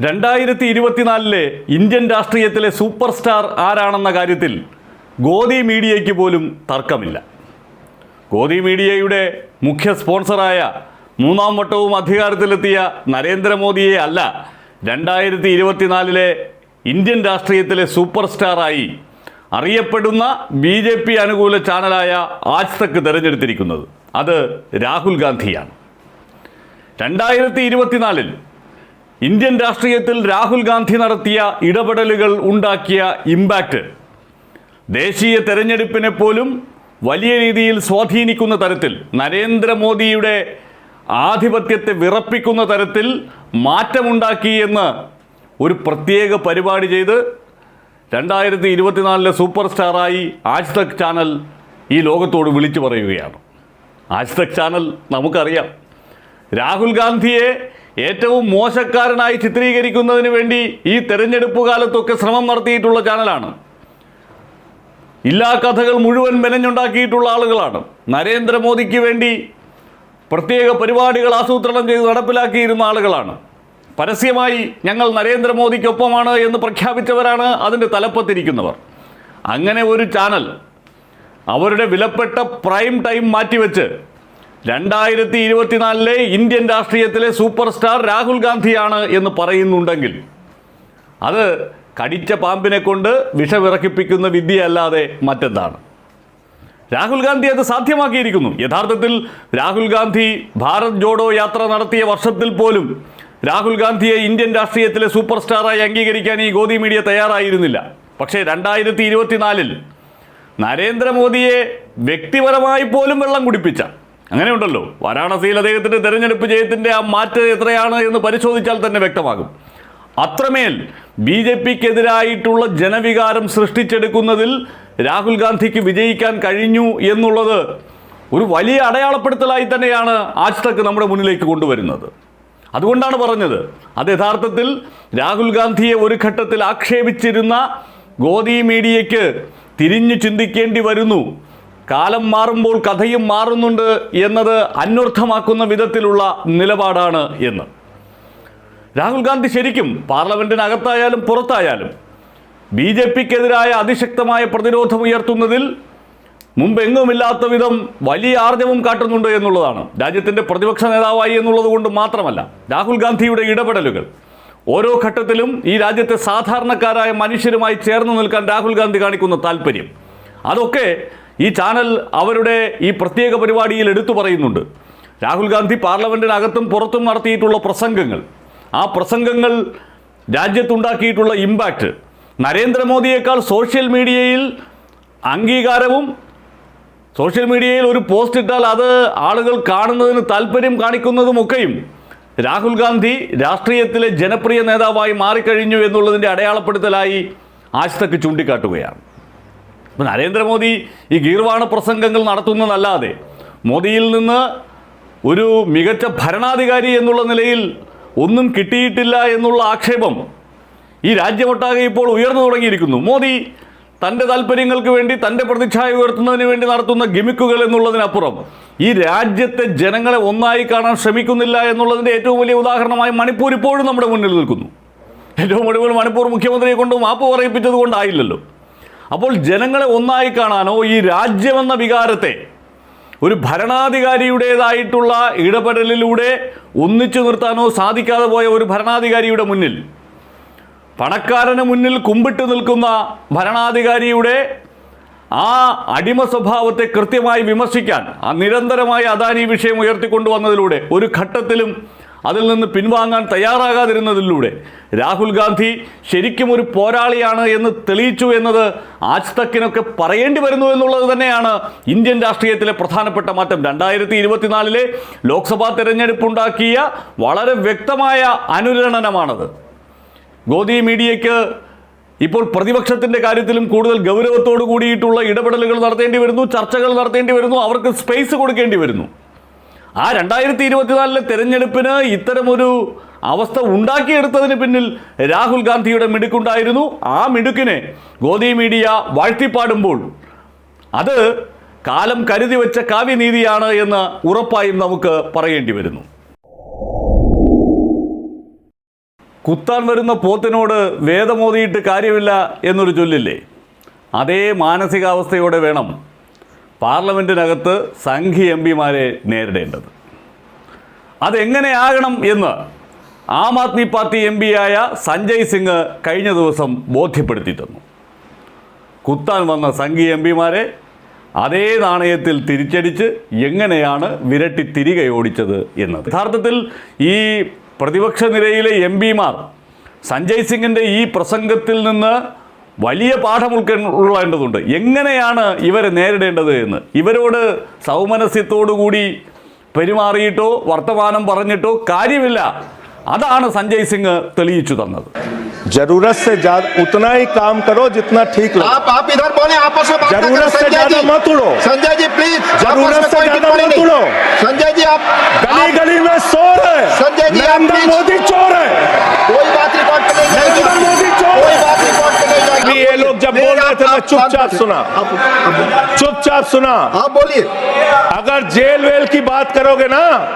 രണ്ടായിരത്തി ഇരുപത്തിനാലിലെ ഇന്ത്യൻ രാഷ്ട്രീയത്തിലെ സൂപ്പർ സ്റ്റാർ ആരാണെന്ന കാര്യത്തിൽ ഗോദി മീഡിയയ്ക്ക് പോലും തർക്കമില്ല. ഗോദി മീഡിയയുടെ മുഖ്യ സ്പോൺസറായ മൂന്നാം വട്ടവും അധികാരത്തിലെത്തിയ നരേന്ദ്രമോദിയെ അല്ല രണ്ടായിരത്തി ഇരുപത്തിനാലിലെ ഇന്ത്യൻ രാഷ്ട്രീയത്തിലെ സൂപ്പർ സ്റ്റാറായി അറിയപ്പെടുന്ന ബി ജെ പി അനുകൂല ചാനലായ ആജ് തക്ക് തിരഞ്ഞെടുത്തിരിക്കുന്നത്. അത് രാഹുൽ ഗാന്ധിയാണ്. രണ്ടായിരത്തി ഇരുപത്തിനാലിൽ ഇന്ത്യൻ രാഷ്ട്രീയത്തിൽ രാഹുൽ ഗാന്ധി നടത്തിയ ഇടപെടലുകൾ ഉണ്ടാക്കിയ ഇമ്പാക്റ്റ് ദേശീയ തെരഞ്ഞെടുപ്പിനെ പോലും വലിയ രീതിയിൽ സ്വാധീനിക്കുന്ന തരത്തിൽ നരേന്ദ്രമോദിയുടെ ആധിപത്യത്തെ വിറപ്പിക്കുന്ന തരത്തിൽ മാറ്റമുണ്ടാക്കി എന്ന് ഒരു പ്രത്യേക പരിപാടി ചെയ്ത് രണ്ടായിരത്തി ഇരുപത്തിനാലിലെ സൂപ്പർ സ്റ്റാറായി ആജ് തക് ചാനൽ ഈ ലോകത്തോട് വിളിച്ചു പറയുകയാണ്. ആജ് തക് ചാനൽ നമുക്കറിയാം. രാഹുൽ ഗാന്ധിയെ ഏറ്റവും മോശക്കാരനായി ചിത്രീകരിക്കുന്നതിന് വേണ്ടി ഈ തെരഞ്ഞെടുപ്പ് കാലത്തൊക്കെ ശ്രമം നടത്തിയിട്ടുള്ള ചാനലാണ്. ഇല്ലാ കഥകൾ മുഴുവൻ മെനഞ്ഞുണ്ടാക്കിയിട്ടുള്ള ആളുകളാണ്. നരേന്ദ്രമോദിക്ക് വേണ്ടി പ്രത്യേക പരിപാടികൾ ആസൂത്രണം ചെയ്ത് നടപ്പിലാക്കിയിരുന്ന ആളുകളാണ്. പരസ്യമായി ഞങ്ങൾ നരേന്ദ്രമോദിക്കൊപ്പമാണ് എന്ന് പ്രഖ്യാപിച്ചവരാണ് അതിന്റെ തലപ്പത്തിരിക്കുന്നവർ. അങ്ങനെ ഒരു ചാനൽ അവരുടെ വിലപ്പെട്ട പ്രൈം ടൈം മാറ്റിവെച്ച് രണ്ടായിരത്തി ഇരുപത്തിനാലിലെ ഇന്ത്യൻ രാഷ്ട്രീയത്തിലെ സൂപ്പർ സ്റ്റാർ രാഹുൽ ഗാന്ധിയാണ് എന്ന് പറയുന്നുണ്ടെങ്കിൽ അത് കടിച്ച പാമ്പിനെ കൊണ്ട് വിഷവിറക്കിപ്പിക്കുന്ന വിദ്യയല്ലാതെ മറ്റെന്താണ്? രാഹുൽ ഗാന്ധി അത് സാധ്യമാക്കിയിരിക്കുന്നു. യഥാർത്ഥത്തിൽ രാഹുൽ ഗാന്ധി ഭാരത് ജോഡോ യാത്ര നടത്തിയ വർഷത്തിൽ പോലും രാഹുൽ ഗാന്ധിയെ ഇന്ത്യൻ രാഷ്ട്രീയത്തിലെ സൂപ്പർ സ്റ്റാറായി അംഗീകരിക്കാൻ ഈ ഗോദി മീഡിയ തയ്യാറായിരുന്നില്ല. പക്ഷേ രണ്ടായിരത്തി ഇരുപത്തിനാലിൽ നരേന്ദ്രമോദിയെ വ്യക്തിപരമായി പോലും വെള്ളം കുടിപ്പിച്ച അങ്ങനെയുണ്ടല്ലോ. വാരാണസിയിൽ അദ്ദേഹത്തിന്റെ തെരഞ്ഞെടുപ്പ് ജയത്തിന്റെ ആ മാറ്റം എത്രയാണ് എന്ന് പരിശോധിച്ചാൽ തന്നെ വ്യക്തമാകും. അത്രമേൽ ബി ജെ പിക്കെതിരായിട്ടുള്ള ജനവികാരം സൃഷ്ടിച്ചെടുക്കുന്നതിൽ രാഹുൽ ഗാന്ധിക്ക് വിജയിക്കാൻ കഴിഞ്ഞു എന്നുള്ളത് ഒരു വലിയ അടയാളപ്പെടുത്തലായി തന്നെയാണ് ആജ് തക്ക് നമ്മുടെ മുന്നിലേക്ക് കൊണ്ടുവരുന്നത്. അതുകൊണ്ടാണ് പറഞ്ഞത് അത് യഥാർത്ഥത്തിൽ രാഹുൽ ഗാന്ധിയെ ഒരു ഘട്ടത്തിൽ ആക്ഷേപിച്ചിരുന്ന ഗോദി മീഡിയയ്ക്ക് തിരിഞ്ഞു ചിന്തിക്കേണ്ടി വരുന്നു. കാലം മാറുമ്പോൾ കഥയും മാറുന്നുണ്ട് എന്നത് അന്വർത്ഥമാക്കുന്ന വിധത്തിലുള്ള നിലപാടാണ് എന്ന്. രാഹുൽ ഗാന്ധി ശരിക്കും പാർലമെന്റിനകത്തായാലും പുറത്തായാലും ബി ജെ പിക്കെതിരായ അതിശക്തമായ പ്രതിരോധം ഉയർത്തുന്നതിൽ മുമ്പെങ്ങുമില്ലാത്ത വിധം വലിയ ആർജവം കാട്ടുന്നുണ്ട് എന്നുള്ളതാണ്. രാജ്യത്തിന്റെ പ്രതിപക്ഷ നേതാവായി എന്നുള്ളത് കൊണ്ട് മാത്രമല്ല രാഹുൽ ഗാന്ധിയുടെ ഇടപെടലുകൾ. ഓരോ ഘട്ടത്തിലും ഈ രാജ്യത്തെ സാധാരണക്കാരായ മനുഷ്യരുമായി ചേർന്ന് നിൽക്കാൻ രാഹുൽ ഗാന്ധി കാണിക്കുന്ന താല്പര്യം അതൊക്കെ ഈ ചാനൽ അവരുടെ ഈ പ്രത്യേക പരിപാടിയിൽ എടുത്തു പറയുന്നുണ്ട്. രാഹുൽ ഗാന്ധി പാർലമെന്റിനകത്തും പുറത്തും നടത്തിയിട്ടുള്ള പ്രസംഗങ്ങൾ. ആ പ്രസംഗങ്ങൾ രാജ്യത്തുണ്ടാക്കിയിട്ടുള്ള ഇമ്പാക്റ്റ് നരേന്ദ്രമോദിയേക്കാൾ സോഷ്യൽ മീഡിയയിൽ അംഗീകാരവും സോഷ്യൽ മീഡിയയിൽ ഒരു പോസ്റ്റ് ഇട്ടാൽ അത് ആളുകൾ കാണുന്നതിന് താല്പര്യം കാണിക്കുന്നതുമൊക്കെയും രാഹുൽ ഗാന്ധി രാഷ്ട്രീയത്തിലെ ജനപ്രിയ നേതാവായി മാറിക്കഴിഞ്ഞു എന്നുള്ളതിന്റെ അടയാളപ്പെടുത്തലായി ആജ് തക്ക് ചൂണ്ടിക്കാട്ടുകയാണ്. ഇപ്പം നരേന്ദ്രമോദി ഈ ഗീർവാണ പ്രസംഗങ്ങൾ നടത്തുന്നതല്ലാതെ മോദിയിൽ നിന്ന് ഒരു മികച്ച ഭരണാധികാരി എന്നുള്ള നിലയിൽ ഒന്നും കിട്ടിയിട്ടില്ല എന്നുള്ള ആക്ഷേപം ഈ രാജ്യമൊട്ടാകെ ഇപ്പോൾ ഉയർന്നു തുടങ്ങിയിരിക്കുന്നു. മോദി തന്റെ താല്പര്യങ്ങൾക്ക് വേണ്ടി തന്റെ പ്രതിച്ഛായ ഉയർത്തുന്നതിന് വേണ്ടി നടത്തുന്ന ഗിമിക്കുകൾ എന്നുള്ളതിനപ്പുറം ഈ രാജ്യത്തെ ജനങ്ങളെ ഒന്നായി കാണാൻ ശ്രമിക്കുന്നില്ല എന്നുള്ളതിന്റെ ഏറ്റവും വലിയ ഉദാഹരണമായി മണിപ്പൂർ ഇപ്പോഴും നമ്മുടെ മുന്നിൽ നിൽക്കുന്നു. ഏറ്റവും ഒടുവിൽ മണിപ്പൂർ മുഖ്യമന്ത്രിയെ കൊണ്ട് മാപ്പ് പറയിപ്പിച്ചത് കൊണ്ടായില്ലല്ലോ. അപ്പോൾ ജനങ്ങളെ ഒന്നായി കാണാനോ ഈ രാജ്യമെന്ന വികാരത്തെ ഒരു ഭരണാധികാരിയുടേതായിട്ടുള്ള ഇടപെടലിലൂടെ ഒന്നിച്ചു നിർത്താനോ സാധിക്കാതെ പോയ ഒരു ഭരണാധികാരിയുടെ മുന്നിൽ പണക്കാരന് മുന്നിൽ കുമ്പിട്ട് നിൽക്കുന്ന ഭരണാധികാരിയുടെ ആ അടിമ സ്വഭാവത്തെ കൃത്യമായി വിമർശിക്കാൻ ആ നിരന്തരമായി അദാനി വിഷയം ഉയർത്തിക്കൊണ്ടുവന്നതിലൂടെ ഒരു ഘട്ടത്തിലും അതിൽ നിന്ന് പിൻവാങ്ങാൻ തയ്യാറാകാതിരുന്നതിലൂടെ രാഹുൽ ഗാന്ധി ശരിക്കും ഒരു പോരാളിയാണ് എന്ന് തെളിയിച്ചു എന്നത് ആജ് തക്കിനൊക്കെ പറയേണ്ടി വരുന്നു എന്നുള്ളത് തന്നെയാണ് ഇന്ത്യൻ രാഷ്ട്രീയത്തിലെ പ്രധാനപ്പെട്ട മാറ്റം. രണ്ടായിരത്തി ഇരുപത്തിനാലിലെ ലോക്സഭാ തെരഞ്ഞെടുപ്പുണ്ടാക്കിയ വളരെ വ്യക്തമായ അനുരണനമാണത്. ഗോദി മീഡിയയ്ക്ക് ഇപ്പോൾ പ്രതിപക്ഷത്തിന്റെ കാര്യത്തിലും കൂടുതൽ ഗൗരവത്തോടു കൂടിയിട്ടുള്ള ഇടപെടലുകൾ നടത്തേണ്ടി വരുന്നു ചർച്ചകൾ നടത്തേണ്ടി വരുന്നു അവർക്ക് സ്പേസ് കൊടുക്കേണ്ടി വരുന്നു. ആ രണ്ടായിരത്തി ഇരുപത്തിനാലിലെ തെരഞ്ഞെടുപ്പിന് ഇത്തരമൊരു അവസ്ഥ ഉണ്ടാക്കിയെടുത്തതിന് പിന്നിൽ രാഹുൽ ഗാന്ധിയുടെ മിടുക്കുണ്ടായിരുന്നു. ആ മിടുക്കിനെ ഗോദി മീഡിയ വാഴ്ത്തിപ്പാടുമ്പോൾ അത് കാലം കരുതി വെച്ച കാവ്യനീതിയാണ് എന്ന് ഉറപ്പായും നമുക്ക് പറയേണ്ടി വരുന്നു. കുത്താൻ വരുന്ന പോത്തിനോട് വേദമോതിയിട്ട് കാര്യമില്ല എന്നൊരു ചൊല്ലില്ലേ? അതേ മാനസികാവസ്ഥയോടെ വേണം പാർലമെന്റിനകത്ത് സംഘി എം പിമാരെ നേരിടേണ്ടത്. അതെങ്ങനെയാകണം എന്ന് ആം ആദ്മി പാർട്ടി എം പിയായ സഞ്ജയ് സിംഗ് കഴിഞ്ഞ ദിവസം ബോധ്യപ്പെടുത്തി തന്നു. കുത്താൻ വന്ന സംഘി എം പിമാരെ അതേ നാണയത്തിൽ തിരിച്ചടിച്ച് എങ്ങനെയാണ് വിരട്ടി തിരികെ ഓടിച്ചത് എന്നത്. യഥാർത്ഥത്തിൽ ഈ പ്രതിപക്ഷ നിരയിലെ എം പിമാർ സഞ്ജയ് സിംഗിന്റെ ഈ പ്രസംഗത്തിൽ നിന്ന് വലിയ പാഠം ഉൾക്കൊള്ളേണ്ടതുണ്ട് എങ്ങനെയാണ് ഇവരെ നേരിടേണ്ടത് എന്ന് ഇവരോട് സൗമനസ്യത്തോടുകൂടി പെരുമാറിയിട്ടോ വർത്തമാനം പറഞ്ഞിട്ടോ കാര്യമില്ല അതാണ് സഞ്ജയ് സിംഗ് തെളിയിച്ചു തന്നത് जरूरत से ज्यादा उतना ही काम करो जितना ठीक लगे आप आप इधर बोले आपस में बात ना जरूरत करें, से संजय ज्यादा जी। मत उड़ो। संजय जी प्लीज जरूरत आपस में से कोई ज्यादा टिप्पणी मत नहीं। उड़ो। संजय जी आप गली आप- गली में शोर है संजय जी, आप नरेंद्र please- मोदी आप- चुपचाप सुना। चुपचाप सुना। आप बोलिए। अगर जेल वेल की बात करोगे ना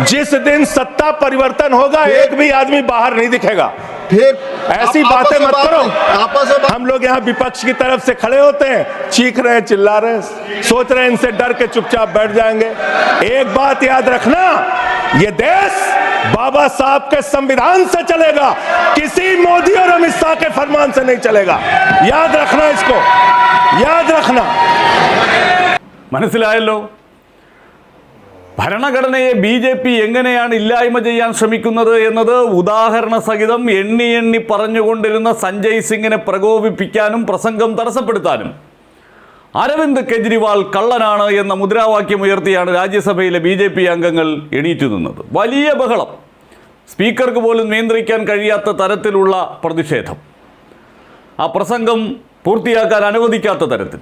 जिस दिन सत्ता परिवर्तन होगा एक भी आदमी बाहर नहीं दिखेगा। ठीक ऐसी बातें मत करो। आपस में हम लोग यहाँ विपक्ष की तरफ़ से खड़े होते हैं। चीख रहे हैं चिल्ला रहे हैं। सोच रहे हैं इनसे डर के चुपचाप बैठ जाएँगे। एक बात याद रखना ये देश बाबा साहब के संविधान से चलेगा किसी मोदी और अमित शाह के फरमान से नहीं चलेगा याद रखना इसको याद रखना മനസ്സിലായല്ലോ ഭരണഘടനയെ ബി ജെ പി എങ്ങനെയാണ് ഇല്ലായ്മ ചെയ്യാൻ ശ്രമിക്കുന്നത് എന്നത് ഉദാഹരണ സഹിതം എണ്ണി എണ്ണി പറഞ്ഞുകൊണ്ടിരുന്ന സഞ്ജയ് സിംഗിനെ പ്രകോപിപ്പിക്കാനും പ്രസംഗം തടസ്സപ്പെടുത്താനും അരവിന്ദ് കെജ്രിവാൾ കള്ളനാണ് എന്ന മുദ്രാവാക്യം ഉയർത്തിയാണ് രാജ്യസഭയിലെ ബി ജെ പി അംഗങ്ങൾ എണീറ്റു നിന്നത്. വലിയ ബഹളം. സ്പീക്കർക്ക് പോലും നിയന്ത്രിക്കാൻ കഴിയാത്ത തരത്തിലുള്ള പ്രതിഷേധം. ആ പ്രസംഗം പൂർത്തിയാക്കാൻ അനുവദിക്കാത്ത തരത്തിൽ.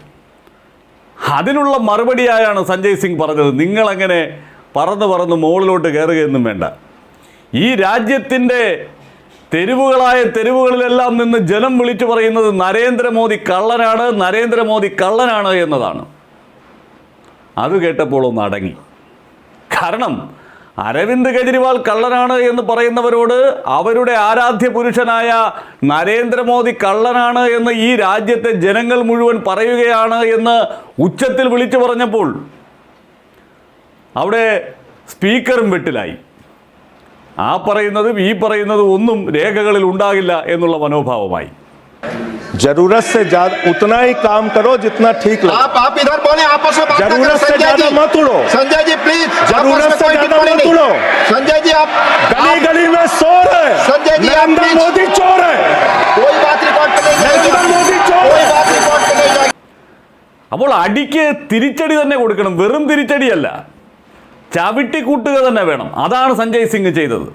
അതിനുള്ള മറുപടിയായാണ് സഞ്ജയ് സിംഗ് പറഞ്ഞത്. നിങ്ങളങ്ങനെ പറന്ന് പറന്ന് മുകളിലോട്ട് കയറുകയൊന്നും വേണ്ട. ഈ രാജ്യത്തിന്റെ തെരുവുകളായ തെരുവുകളിലെല്ലാം നിന്ന് ജനം വിളിച്ചു പറയുന്നത് നരേന്ദ്രമോദി കള്ളനാണ് നരേന്ദ്രമോദി കള്ളനാണ് എന്നതാണ്. അത് കേട്ടപ്പോൾ ഒന്ന് അടങ്ങി. കാരണം അരവിന്ദ് കെജ്രിവാൾ കള്ളനാണ് എന്ന് പറയുന്നവരോട് അവരുടെ ആരാധ്യ പുരുഷനായ നരേന്ദ്രമോദി കള്ളനാണ് എന്ന് ഈ രാജ്യത്തെ ജനങ്ങൾ മുഴുവൻ പറയുകയാണ് എന്ന് ഉച്ചത്തിൽ വിളിച്ചു പറഞ്ഞപ്പോൾ അവിടെ സ്പീക്കറും വെട്ടിലായി. ആ പറയുന്നതും ഈ പറയുന്നതും ഒന്നും രേഖകളിൽ ഉണ്ടാകില്ല എന്നുള്ള മനോഭാവമായി जरूरत से ज्यादा उतना ही काम करो जितना ठीक लगे आप आप इधर बोले आपस में बात ना जरूरत करें, से संजय ज्यादा जी। मत उड़ो। संजय जी प्लीज जरूरत आपस में से कोई ज्यादा टिप्पणी मत नहीं। उड़ो। संजय जी आप गली आप- गली में शोर है संजय जी, आप नरेंद्र please- मोदी चोर है कोई बात रिकॉर्ड पे नहीं नरेंद्र जाएगी मोदी चोर कोई है। बात रिकॉर्ड पे नहीं जाएगी അപ്പോൾ അടിക്ക് തിരിച്ചടി തന്നെ കൊടുക്കണം വെറും തിരിച്ചടിയല്ല ചവിട്ടി കൂട്ടുക തന്നെ വേണം. അതാണ് സഞ്ജയ് സിംഗ് ചെയ്തത്.